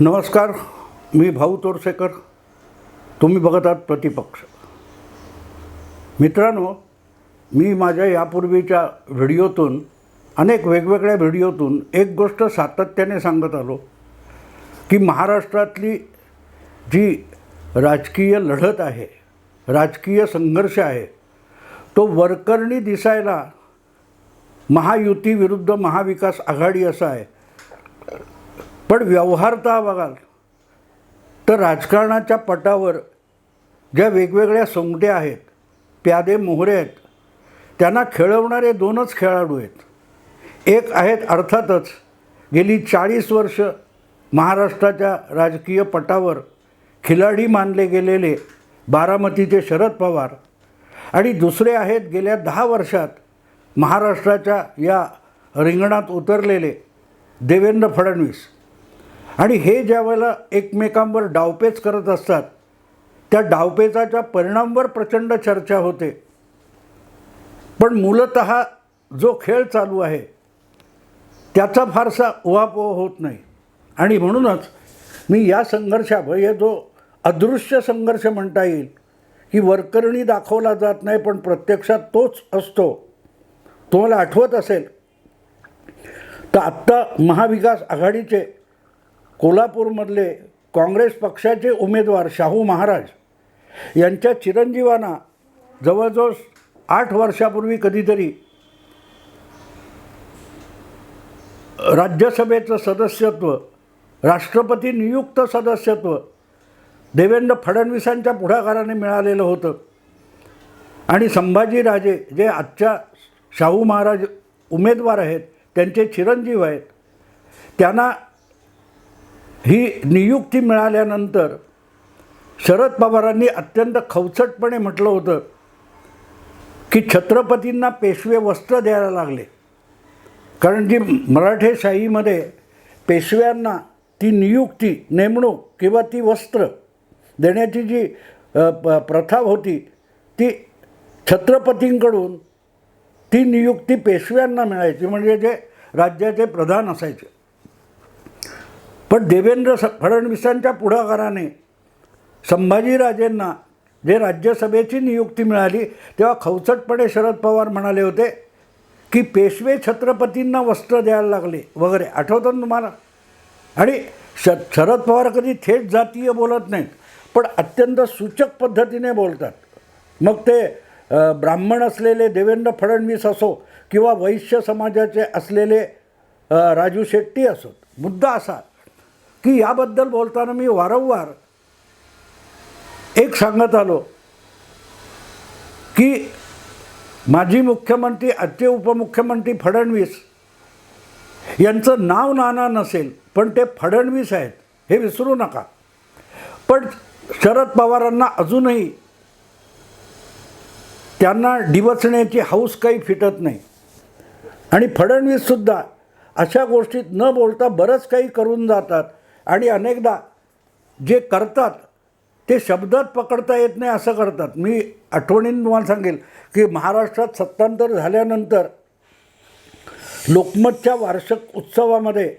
नमस्कार मी भाऊ तोरसेकर. तुम्ही बघत आहात प्रतिपक्ष. मित्रांनो मी माझ्या यापूर्वीच्या व्हिडिओतून अनेक वेगवेगळ्या व्हिडिओतून एक गोष्ट सातत्याने सांगत आलो की महाराष्ट्रातली जी राजकीय लढत आहे राजकीय संघर्ष आहे तो वरकरणी दिसायला महायुती विरुद्ध महाविकास आघाडी असा आहे. पण व्यवहारता बघाल. तर राजकारणाच्या पटावर ज्या वेगवेगळ्या सोंगट्या आहेत प्यादे मोहरे आहेत त्यांना खेळवणारे दोनच खेळाडू आहेत. एक आहेत अर्थातच गेली चाळीस वर्ष महाराष्ट्राच्या राजकीय पटावर खिलाडी मानले गेलेले बारामतीचे शरद पवार आणि दुसरे आहेत गेल्या दहा वर्षात महाराष्ट्राच्या या रिंगणात उतरलेले देवेंद्र फडणवीस. आणि हे ज्या वेळेला एकमेकांवर डावपेच करत असतात त्या डावपेचाच्या परिणामवर प्रचंड चर्चा होते. पण मूलत जो खेळ चालू आहे त्याचा फारसा उहापोह होत नाही. आणि म्हणूनच मी या संघर्षाभय जो अदृश्य संघर्ष म्हणता येईल की वरकरणी दाखवला जात नाही पण प्रत्यक्षात तोच असतो. तुम्हाला आठवत असेल तर आत्ता महाविकास आघाडीचे कोल्हापूरमधले काँग्रेस पक्षाचे उमेदवार शाहू महाराज यांच्या चिरंजीवांना जवळजवळ आठ वर्षापूर्वी कधीतरी राज्यसभेचं सदस्यत्व राष्ट्रपती नियुक्त सदस्यत्व देवेंद्र फडणवीसांच्या पुढाकाराने मिळालेलं होतं. आणि संभाजीराजे जे आजच्या शाहू महाराज उमेदवार आहेत त्यांचे चिरंजीव आहेत त्यांना ही नियुक्ती मिळाल्यानंतर शरद पवारांनी अत्यंत खवचटपणे म्हटलं होतं की छत्रपतींना पेशवे वस्त्र द्यायला लागले. कारण जी मराठेशाहीमध्ये पेशव्यांना ती नियुक्ती नेमणूक किंवा ती वस्त्र देण्याची जी प- प्रथा होती ती छत्रपतींकडून ती नियुक्ती पेशव्यांना मिळायची म्हणजे जे राज्याचे प्रधान असायचे. पण देवेंद्र स फडणवीसांच्या पुढाकाराने संभाजीराजेंना जे राज्यसभेची नियुक्ती मिळाली तेव्हा खवचटपणे शरद पवार म्हणाले होते की पेशवे छत्रपतींना वस्त्र द्यायला लागले वगैरे. आठवतं ना तुम्हाला? आणि श शरद पवार कधी थेट जातीय बोलत नाहीत पण अत्यंत सूचक पद्धतीने बोलतात. मग ते ब्राह्मण असलेले देवेंद्र फडणवीस असो किंवा वैश्य समाजाचे असलेले राजू शेट्टी असोत मुद्दा असा की याबद्दल बोलताना मी वारंवार एक सांगत आलो की माजी मुख्यमंत्री आजचे उपमुख्यमंत्री फडणवीस यांचं नाव नाना नसेल पण ते फडणवीस आहेत हे विसरू नका. पण शरद पवारांना अजूनही त्यांना डिवचण्याची हौस काही फिटत नाही. आणि फडणवीससुद्धा अशा गोष्टीत न बोलता बरंच काही करून जातात. आणि अनेकदा जे करतात ते शब्दात पकडता येत नाही असं करतात. मी आठवणीनं तुम्हाला सांगेल की महाराष्ट्रात सत्तांतर झाल्यानंतर लोकमतच्या वार्षिक उत्सवामध्ये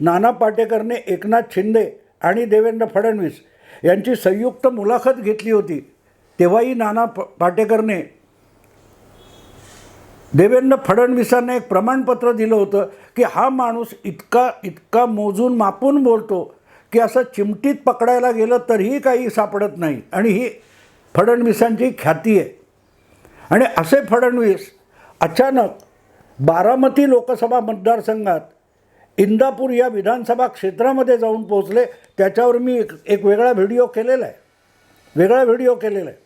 नाना पाटेकरने एकनाथ शिंदे आणि देवेंद्र फडणवीस यांची संयुक्त मुलाखत घेतली होती. तेव्हाही नाना प पाटेकरने देवेंद्र फडणवीसांना एक प्रमाणपत्र दिलं होतं की हा माणूस इतका इतका मोजून मापून बोलतो की असं चिमटीत पकडायला गेलं तरीही काही सापडत नाही. आणि ही फडणवीसांची ख्याती आहे. आणि असे फडणवीस अचानक बारामती लोकसभा मतदारसंघात इंदापूर या विधानसभा क्षेत्रामध्ये जाऊन पोचले त्याच्यावर मी एक एक वेगळा व्हिडिओ केलेला आहे. वेगळा व्हिडिओ केलेला आहे.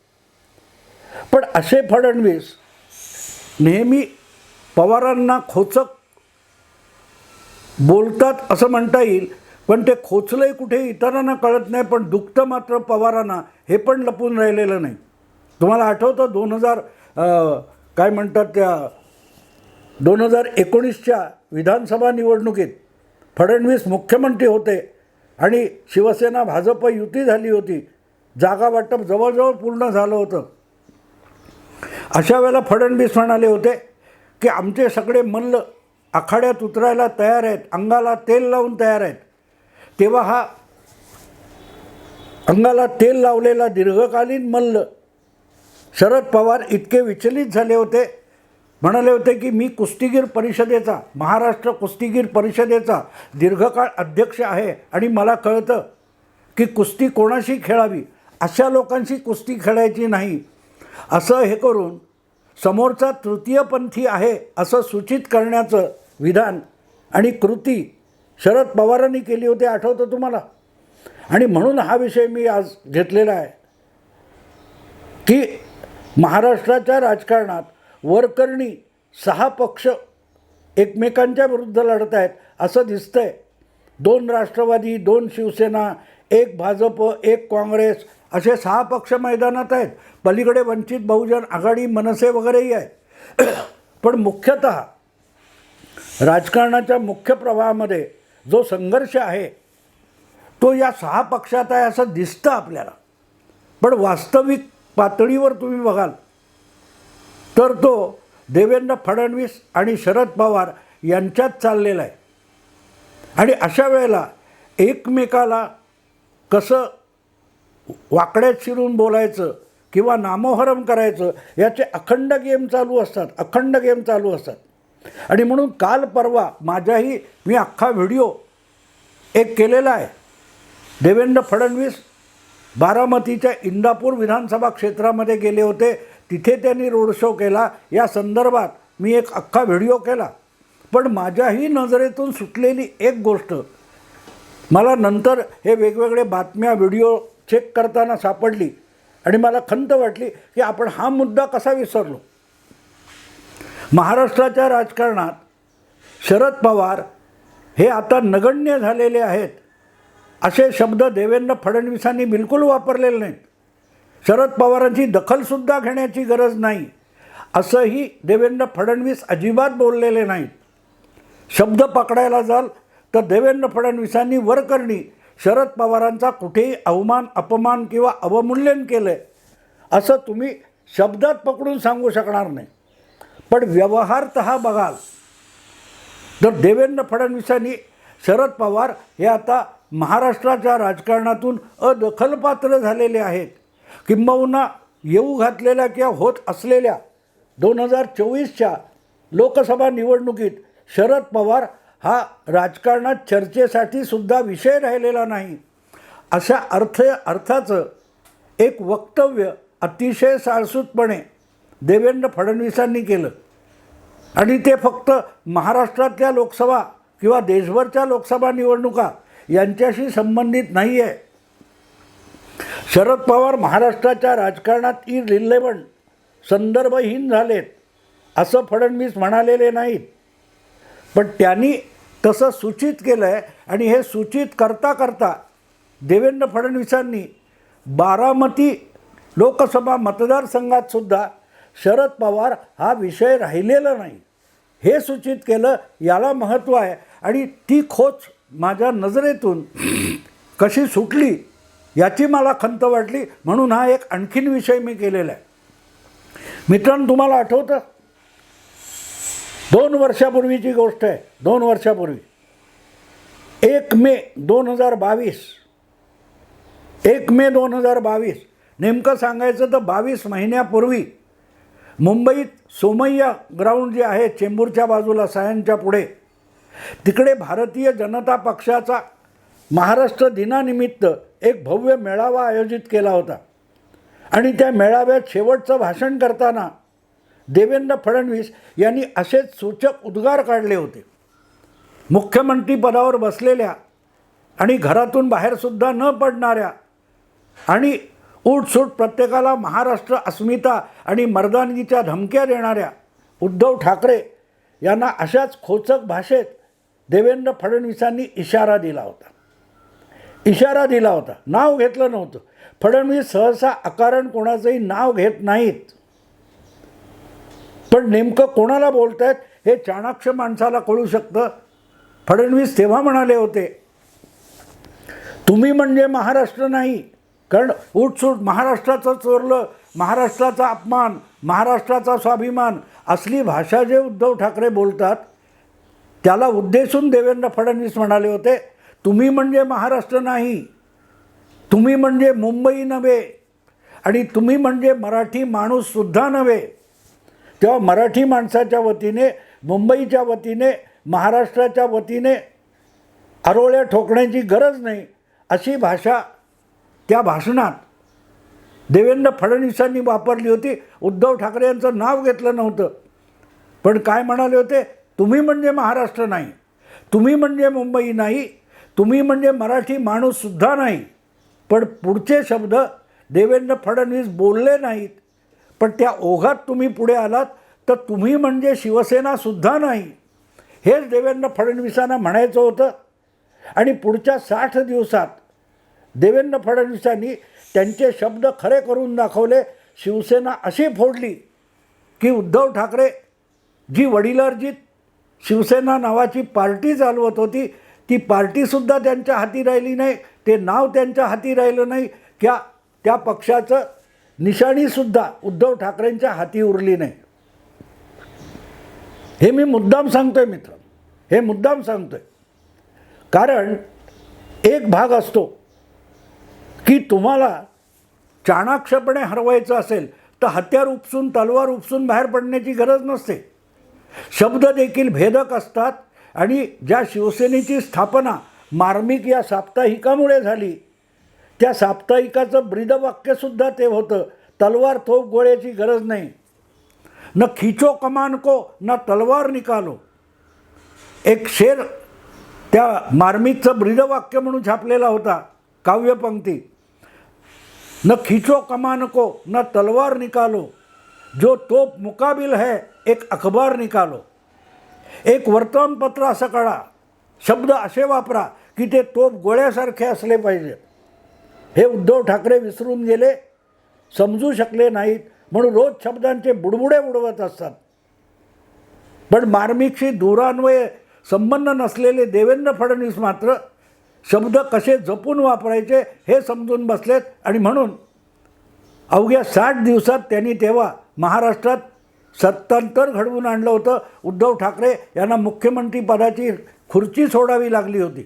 पण असे फडणवीस नेहमी पवारांना खोचक बोलतात असं म्हणता येईल पण ते खोचलंही कुठे इतरांना कळत नाही पण दुखतं मात्र पवारांना हे पण लपून राहिलेलं नाही. तुम्हाला आठवतं दोन हजार काय म्हणतात त्या दोन हजार एकोणीसच्या विधानसभा निवडणुकीत फडणवीस मुख्यमंत्री होते आणि शिवसेना भाजप युती झाली होती. जागा वाटप जवळजवळ पूर्ण झालं होतं. अशा वेळेला फडणवीस म्हणाले होते की आमचे सगळे मल्ल आखाड्यात उतरायला तयार आहेत अंगाला तेल लावून तयार आहेत. तेव्हा हा अंगाला तेल लावलेला दीर्घकालीन मल्ल शरद पवार इतके विचलित झाले होते म्हणाले होते की मी कुस्तीगीर परिषदेचा महाराष्ट्र कुस्तीगीर परिषदेचा दीर्घकाळ अध्यक्ष आहे आणि मला कळतं की कुस्ती कोणाशी खेळावी अशा लोकांशी कुस्ती खेळायची नाही. असं हे करून समोरचा तृतीयपंथी आहे असं सूचित करण्याचं विधान आणि कृती शरद पवारांनी केली होती आठवतं तुम्हाला? आणि म्हणून हा विषय मी आज घेतलेला आहे की महाराष्ट्राच्या राजकारणात वरकरणी सहा पक्ष एकमेकांच्या विरुद्ध लढत आहेत असं दिसतंय. दोन राष्ट्रवादी दोन शिवसेना एक भाजप एक काँग्रेस असे सहा पक्ष मैदानात आहेत. पलीकडे वंचित बहुजन आघाडी मनसे वगैरेही आहेत. पण मुख्यतः राजकारणाच्या मुख्य प्रवाहामध्ये जो संघर्ष आहे तो या सहा पक्षात आहे असं दिसतं आपल्याला. पण वास्तविक पातळीवर तुम्ही बघाल तर तो देवेंद्र फडणवीस आणि शरद पवार यांच्यात चाललेला आहे. आणि अशा वेळेला एकमेकाला कसं वाकड्यात शिरून बोलायचं किंवा नामोहरम करायचं याचे अखंड गेम चालू असतात अखंड गेम चालू असतात. आणि म्हणून काल परवा माझ्याही मी अख्खा व्हिडिओ एक केलेला आहे. देवेंद्र फडणवीस बारामतीच्या इंदापूर विधानसभा क्षेत्रामध्ये गेले होते. तिथे त्यांनी रोड शो केला. या संदर्भात मी एक अख्खा व्हिडिओ केला. पण माझ्याही नजरेतून सुटलेली एक गोष्ट. मला नंतर हे वेगवेगळे बातम्या व्हिडिओ चेक करताना सापडली आणि मला खंत वाटली की आपण हा मुद्दा कसा विसरलो. महाराष्ट्राच्या राजकारणात शरद पवार हे आता नगण्य झालेले आहेत असे शब्द देवेंद्र फडणवीसांनी बिलकुल वापरलेले नाहीत. शरद पवारांची दखलसुद्धा घेण्याची गरज नाही असंही देवेंद्र फडणवीस अजिबात बोललेले नाहीत. शब्द पकडायला जाल तर देवेंद्र फडणवीसांनी वरकरणी शरद पवारांचा कुठेही अवमान अपमान किंवा अवमूल्यन केलं आहे असं तुम्ही शब्दात पकडून सांगू शकणार नाही. पण व्यवहारत बघाल. तर देवेंद्र फडणवीसांनी शरद पवार हे आता महाराष्ट्राच्या राजकारणातून अदखलपात्र झालेले आहेत. किंबहुना येऊ घातलेल्या किंवा होत असलेल्या दोन हजार चोवीसच्या लोकसभा निवडणुकीत शरद पवार हा राजकारणात चर्चेसाठी सुद्धा विषय राहिलेला नाही. अशा अर्थ अर्थाचं एक वक्तव्य अतिशय साळसूतपणे देवेंद्र फडणवीसांनी केलं. आणि ते फक्त महाराष्ट्रातल्या लोकसभा किंवा देशभरच्या लोकसभा निवडणुका यांच्याशी संबंधित नाही आहे शरद पवार महाराष्ट्राच्या राजकारणात इरिलेवंट संदर्भहीन झालेत असं फडणवीस म्हणालेले नाहीत. पण त्यांनी तसं सूचित केलं आहे आणि हे सूचित करता करता देवेंद्र फडणवीसांनी बारामती लोकसभा मतदारसंघात सुद्धा शरद पवार हा विषय राहिलेला नाही. हे सूचित केलं याला महत्त्व आहे. आणि ती खोच माझ्या नजरेतून कशी सुटली याची मला खंत वाटली म्हणून हा एक आणखीन विषय मी केलेला आहे. मित्रांनो तुम्हाला आठवतं? दोन वर्षापूर्वीची गोष्ट आहे. दोन वर्षापूर्वी. एक मे दोन हजार बावीस. एक मे दोन हजार बावीस. नेमकं सांगायचं तर बावीस महिन्यापूर्वी मुंबईत सोमय्या ग्राउंड जे आहे चेंबूरच्या बाजूला सायनच्या पुढे तिकडे भारतीय जनता पक्षाचा महाराष्ट्र दिनानिमित्त एक भव्य मेळावा आयोजित केला होता. आणि त्या मेळाव्यात शेवटचं भाषण करताना देवेंद्र फडणवीस यांनी असेच सूचक उद्गार काढले होते. मुख्यमंत्री पदावर बसलेल्या आणि घरातून बाहेरसुद्धा न पडणाऱ्या आणि उठसूट प्रत्येकाला महाराष्ट्र अस्मिता आणि मर्दानगीच्या धमक्या देणाऱ्या उद्धव ठाकरे यांना अशाच खोचक भाषेत देवेंद्र फडणवीसांनी इशारा दिला होता. इशारा दिला होता. नाव घेतलं नव्हतं. फडणवीस सहसा अकारण कोणाचंही नाव घेत नाहीत. पण नेमकं कोणाला बोलत आहेत हे चाणाक्ष माणसाला कळू शकतं. फडणवीस तेव्हा म्हणाले होते तुम्ही म्हणजे महाराष्ट्र नाही कारण उठसूट महाराष्ट्राचं चोरलं महाराष्ट्राचा अपमान महाराष्ट्राचा स्वाभिमान असली भाषा जे उद्धव ठाकरे बोलतात त्याला उद्देशून देवेंद्र फडणवीस म्हणाले होते तुम्ही म्हणजे महाराष्ट्र नाही तुम्ही म्हणजे मुंबई नव्हे आणि तुम्ही म्हणजे मराठी माणूससुद्धा नव्हे तेव्हा मराठी माणसाच्या वतीने मुंबईच्या वतीने महाराष्ट्राच्या वतीने आरोळ्या ठोकण्याची गरज नाही अशी भाषा त्या भाषणात देवेंद्र फडणवीसांनी वापरली होती. उद्धव ठाकरे यांचं नाव घेतलं नव्हतं. पण काय म्हणाले होते? तुम्ही म्हणजे महाराष्ट्र नाही तुम्ही म्हणजे मुंबई नाही तुम्ही म्हणजे मराठी माणूससुद्धा नाही. पण पुढचे शब्द देवेंद्र फडणवीस बोलले नाहीत. पण त्या ओघात तुम्ही पुढे आलात तर तुम्ही म्हणजे शिवसेनासुद्धा नाही. हेच देवेंद्र फडणवीसांना म्हणायचं होतं. आणि पुढच्या साठ दिवसात देवेंद्र फडणवीसांनी त्यांचे शब्द खरे करून दाखवले शिवसेना अशी फोडली की उद्धव ठाकरे जी वडिलार्जित शिवसेना नावाची पार्टी चालवत होती ती पार्टीसुद्धा त्यांच्या हाती राहिली नाही ते नाव त्यांच्या हाती राहिलं नाही क्या त्या पक्षाचं निशाणीसुद्धा उद्धव ठाकरेंच्या हाती उरली नाही. हे मी मुद्दाम सांगतोय मित्र. हे मुद्दाम सांगतोय. कारण एक भाग असतो की तुम्हाला चाणाक्षपणे हरवायचं असेल तर हत्यार उपसून तलवार उपसून बाहेर पडण्याची गरज नसते. शब्द देखील भेदक असतात आणि ज्या शिवसेनेची स्थापना मार्मिक या साप्ताहिकामुळे झाली त्या साप्ताहिकाचं ब्रीदवाक्यसुद्धा ते होतं. तलवार थोप गोळ्याची गरज नाही. न खिचो कमान को न तलवार निकालो. एक शेर त्या मार्मिकचं ब्रीदवाक्य म्हणून छापलेला होता काव्यपंक्ती न खिचो कमान को न तलवार निकालो. जो तोप मुकाबिल है एक अखबार निकालो. एक वर्तमानपत्र असं काढा. शब्द असे वापरा की ते तोप गोळ्यासारखे असले पाहिजे. हे उद्धव ठाकरे विसरून गेले समजू शकले नाहीत. म्हणून रोज शब्दांचे बुडबुडे उडवत असतात. पण मार्मिकशी दूरान्वये संबंध नसलेले देवेंद्र फडणवीस मात्र शब्द कसे जपून वापरायचे हे समजून बसलेत आणि म्हणून अवघ्या साठ दिवसात त्यांनी तेव्हा महाराष्ट्रात सत्तांतर घडवून आणलं होतं. उद्धव ठाकरे यांना मुख्यमंत्रीपदाची खुर्ची सोडावी लागली होती.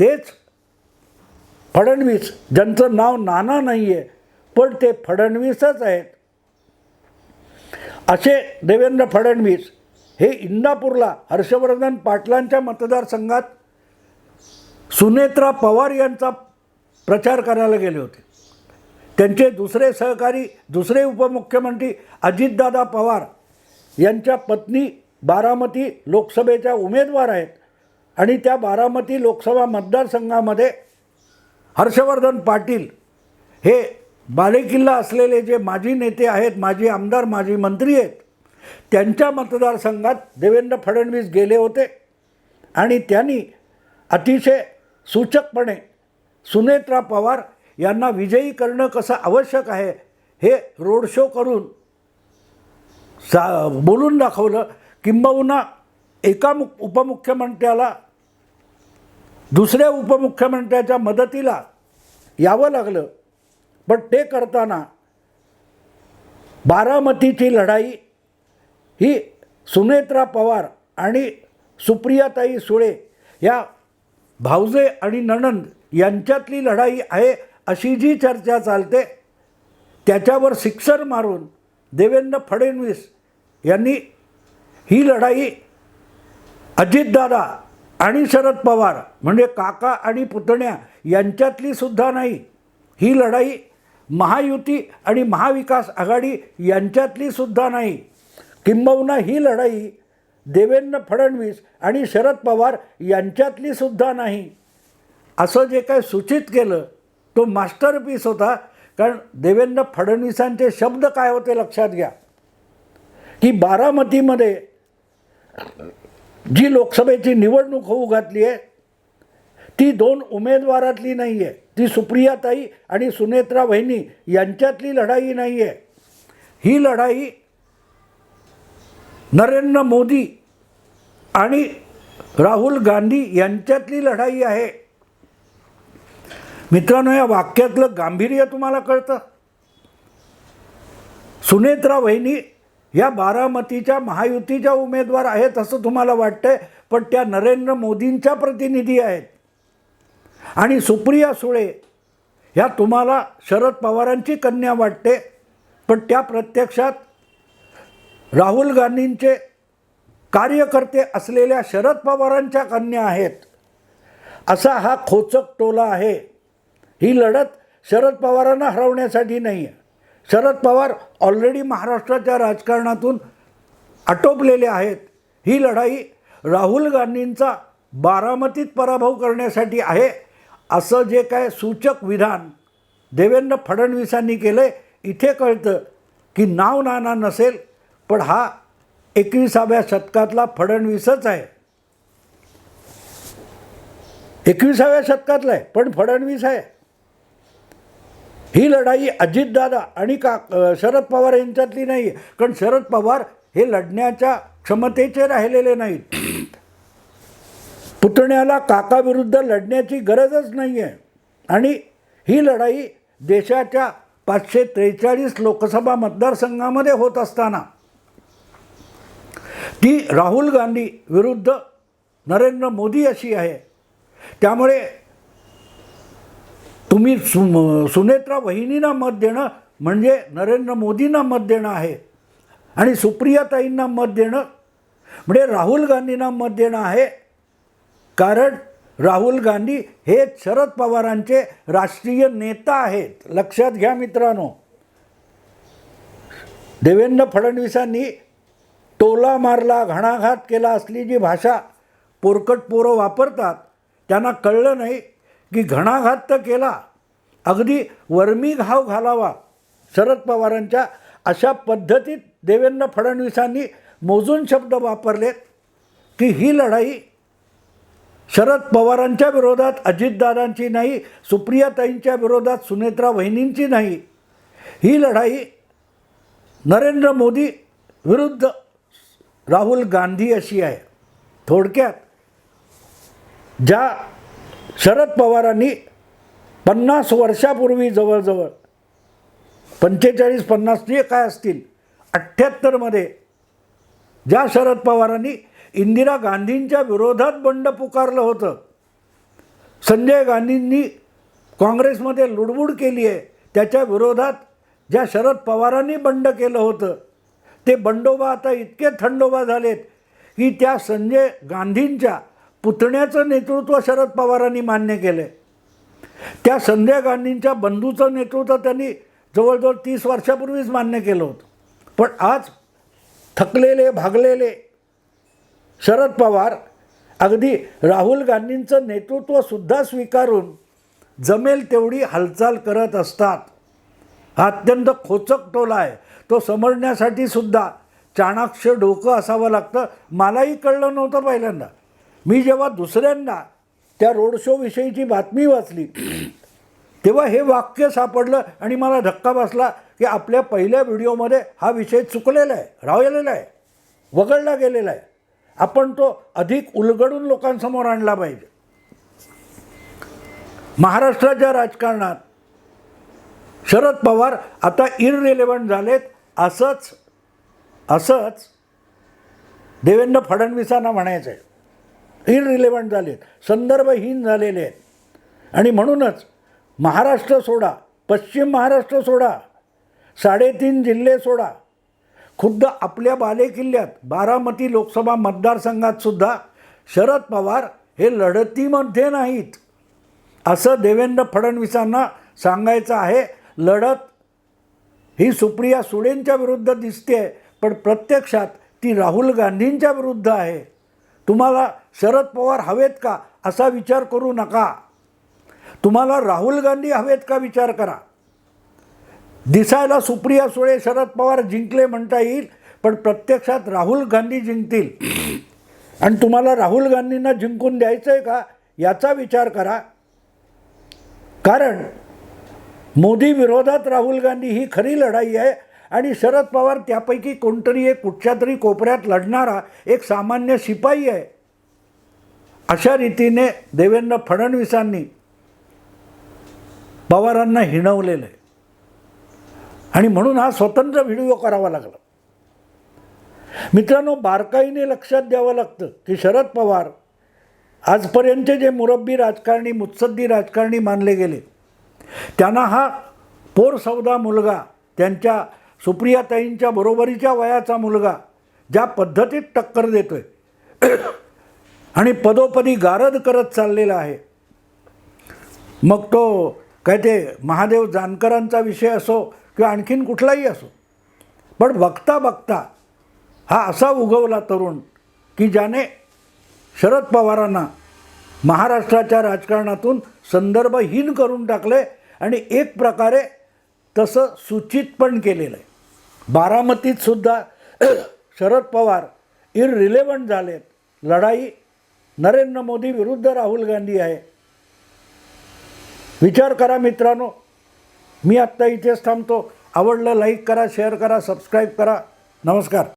तेच फडणवीस ज्यांचं नाव नाना नाही आहे पण ते फडणवीसच आहेत. असे देवेंद्र फडणवीस हे इंदापूरला हर्षवर्धन पाटलांच्या मतदारसंघात सुनेत्रा पवार यांचा प्रचार करायला गेले होते. त्यांचे दुसरे सहकारी दुसरे उपमुख्यमंत्री अजितदादा पवार यांच्या पत्नी बारामती लोकसभेच्या उमेदवार आहेत आणि त्या बारामती लोकसभा मतदारसंघामध्ये हर्षवर्धन पाटील हे बालेकिल्ला असलेले जे माजी नेते आहेत माजी आमदार माजी मंत्री आहेत त्यांच्या मतदारसंघात देवेंद्र फडणवीस गेले होते आणि त्यांनी अतिशय सूचकपणे सुनेत्रा पवार यांना विजयी करणं कसं आवश्यक आहे हे रोड शो करून सा बोलून दाखवलं. किंबहुना एका मु उपमुख्यमंत्र्याला दुसऱ्या उपमुख्यमंत्र्याच्या मदतीला यावं लागलं पण ते करताना बारामतीची लढाई ही सुनेत्रा पवार आणि सुप्रियाताई सुळे या भाऊजे आणि नणंद यांच्यातली लढाई आहे अशी जी चर्चा चालते त्याच्यावर सिक्सर मारून देवेंद्र फडणवीस यांनी ही लढाई अजितदादा आणि शरद पवार म्हणजे काका आणि पुतण्या यांच्यातली सुद्धा नाही. ही लढाई महायुती आणि महाविकास आघाडी यांच्यातली सुद्धा नाही. किंबहुना ही लढाई देवेंद्र फडणवीस आणि शरद पवार यांच्यातली सुद्धा नाही. असं जे काय सूचित केलं तो मास्टरपीस होता. कारण देवेंद्र फडणवीसांचे शब्द काय होते लक्षात घ्या. की बारामतीमध्ये जी लोकसभेची निवडणूक होऊ घातली आहे ती दोन उमेदवारातली नाही आहे. ती सुप्रियाताई आणि सुनेत्रा वहिनी यांच्यातली लढाई नाही आहे. ही लढाई नरेंद्र मोदी आणि राहुल गांधी यांच्यातली लढाई आहे. मित्रांनो या वाक्यातलं गांभीर्य तुम्हाला कळतं? सुनेत्रा वहिनी या बारामतीच्या महायुतीच्या उमेदवार आहेत असं तुम्हाला वाटतंय? पण त्या नरेंद्र मोदींच्या प्रतिनिधी आहेत. आणि सुप्रिया सुळे ह्या तुम्हाला शरद पवारांची कन्या वाटते. पण त्या प्रत्यक्षात राहुल गांधींचे कार्यकर्ते असलेल्या शरद पवारांच्या कन्या आहेत. असा हा खोचक टोला आहे. ही लढत शरद पवारांना हरवण्यासाठी नाही आहे शरद पवार ऑलरेडी महाराष्ट्राच्या राजकारणातून आटोपलेले आहेत. ही लढाई राहुल गांधींचा बारामतीत पराभव करण्यासाठी आहे असं जे काय सूचक विधान देवेंद्र फडणवीसांनी केलं आहे इथे कळतं की नाव नाना नसेल पण हा एकविसाव्या शतकातला फडणवीसच आहे. एकविसाव्या शतकातला आहे पण फडणवीस आहे. ही लढाई अजितदादा आणि का शरद पवार यांच्यातली नाही आहे कारण शरद पवार हे लढण्याच्या क्षमतेचे राहिलेले नाहीत. पुतण्याला काकाविरुद्ध लढण्याची गरजच नाही आहे आणि ही लढाई देशाच्या पाचशे त्रेचाळीस लोकसभा मतदारसंघामध्ये होत असताना ती राहुल गांधी विरुद्ध नरेंद्र मोदी अशी आहे. त्यामुळे तुम्ही सु सुनेत्रा वहिनींना मत देणं म्हणजे नरेंद्र मोदींना मत देणं आहे. आणि सुप्रियाताईंना मत देणं म्हणजे राहुल गांधींना मत देणं आहे. कारण राहुल गांधी हे शरद पवारांचे राष्ट्रीय नेता आहेत. लक्षात घ्या मित्रांनो. देवेंद्र फडणवीसांनी टोला मारला घणाघात केला असली जी भाषा पोरकट पोरं वापरतात त्यांना कळलं नाही की घणाघात तर केला. अगदी वर्मी घाव घालावा. शरद पवारांच्या अशा पद्धतीत देवेंद्र फडणवीसांनी मोजून शब्द वापरलेत की ही लढाई शरद पवारांच्या विरोधात अजितदादांची नाही सुप्रियाताईंच्या विरोधात सुनेत्रा वहिनींची नाही. ही लढाई नरेंद्र मोदी विरुद्ध राहुल गांधी अशी आहे. थोडक्यात ज्या शरद पवारांनी पन्नास वर्षापूर्वी जवळजवळ पंचेचाळीस पन्नास काय असतील अठ्ठ्याहत्तरमध्ये ज्या शरद पवारांनी इंदिरा गांधींच्या विरोधात बंड पुकारलं होतं संजय गांधींनी काँग्रेसमध्ये लुडबुड केली आहे त्याच्या विरोधात ज्या शरद पवारांनी बंड केलं होतं ते बंडोबा आता इतके थंडोबा झालेत की त्या संजय गांधींच्या पुतण्याचं नेतृत्व शरद पवारांनी मान्य केलं आहे त्या संध्या गांधींच्या बंधूचं नेतृत्व त्यांनी जवळजवळ तीस वर्षापूर्वीच मान्य केलं होतं. पण आज थकलेले भागलेले शरद पवार अगदी राहुल गांधींचं नेतृत्वसुद्धा स्वीकारून जमेल तेवढी हालचाल करत असतात. हा अत्यंत खोचक टोला आहे. तो समजण्यासाठी सुद्धा चाणाक्ष डोकं असावं लागतं. मलाही कळलं नव्हतं पहिल्यांदा. मी जेव्हा दुसऱ्यांना त्या रोड शोविषयीची बातमी वाचली तेव्हा हे वाक्य सापडलं आणि मला धक्का बसला की आपल्या पहिल्या व्हिडिओमध्ये हा विषय चुकलेला आहे राहिलेला आहे वगळला गेलेला आहे. आपण तो अधिक उलगडून लोकांसमोर आणला पाहिजे. महाराष्ट्राच्या राजकारणात शरद पवार आता इररिलेव्हंट झालेत असंच असंच देवेंद्र फडणवीसांना म्हणायचं आहे हिररिलेव्हंट झाले आहेत. संदर्भहीन झालेले आहेत. आणि म्हणूनच महाराष्ट्र सोडा पश्चिम महाराष्ट्र सोडा साडेतीन जिल्हे सोडा खुद्द आपल्या बालेकिल्ल्यात बारामती लोकसभा मतदारसंघातसुद्धा शरद पवार हे लढतीमध्ये नाहीत. असं देवेंद्र फडणवीसांना सांगायचं आहे लढत ही सुप्रिया सुळेंच्या विरुद्ध दिसते पण प्रत्यक्षात ती राहुल गांधींच्या विरुद्ध आहे. तुम्हाला शरद पवार हवेत का असा विचार करू नका. तुम्हाला राहुल गांधी हवेत का विचार करा. दिसायला सुप्रिया सुळे शरद पवार जिंकले म्हणता येईल पण प्रत्यक्षात राहुल गांधी जिंकतील. आणि तुम्हाला राहुल गांधींना जिंकून द्यायचं आहे का याचा विचार करा. कारण मोदी विरोधात राहुल गांधी ही खरी लढाई आहे आणि शरद पवार त्यापैकी कोणतरी एक कुठच्या तरी कोपऱ्यात लढणारा एक सामान्य शिपाई आहे. अशा रीतीने देवेंद्र फडणवीसांनी पवारांना हिणवलेलं आहे. आणि म्हणून हा स्वतंत्र व्हिडिओ करावा लागला. मित्रांनो बारकाईने लक्षात द्यावं लागतं की शरद पवार आजपर्यंतचे जे मुरब्बी राजकारणी मुत्सद्दी राजकारणी मानले गेले त्यांना हा पोर सौदा मुलगा त्यांच्या सुप्रियाताईंच्या बरोबरीच्या वयाचा मुलगा ज्या पद्धतीत टक्कर देतोय. आणि पदोपदी गारद करत चाललेला आहे. मग तो काय ते महादेव जानकरांचा विषय असो किंवा आणखीन कुठलाही असो पण बघता बघता हा असा उगवला तरुण की ज्याने शरद पवारांना महाराष्ट्राच्या राजकारणातून संदर्भहीन करून टाकले आणि एक प्रकारे तसं सूचित पण केलेलं आहे. बारामतीत सुद्धा शरद पवार इररिलेव्हंट झालेत. लढाई नरेंद्र मोदी विरुद्ध राहुल गांधी आहे. विचार करा मित्रांनो. मी आत्ता इथेच थांबतो. आवडलं लाईक करा शेअर करा सबस्क्राईब करा. नमस्कार.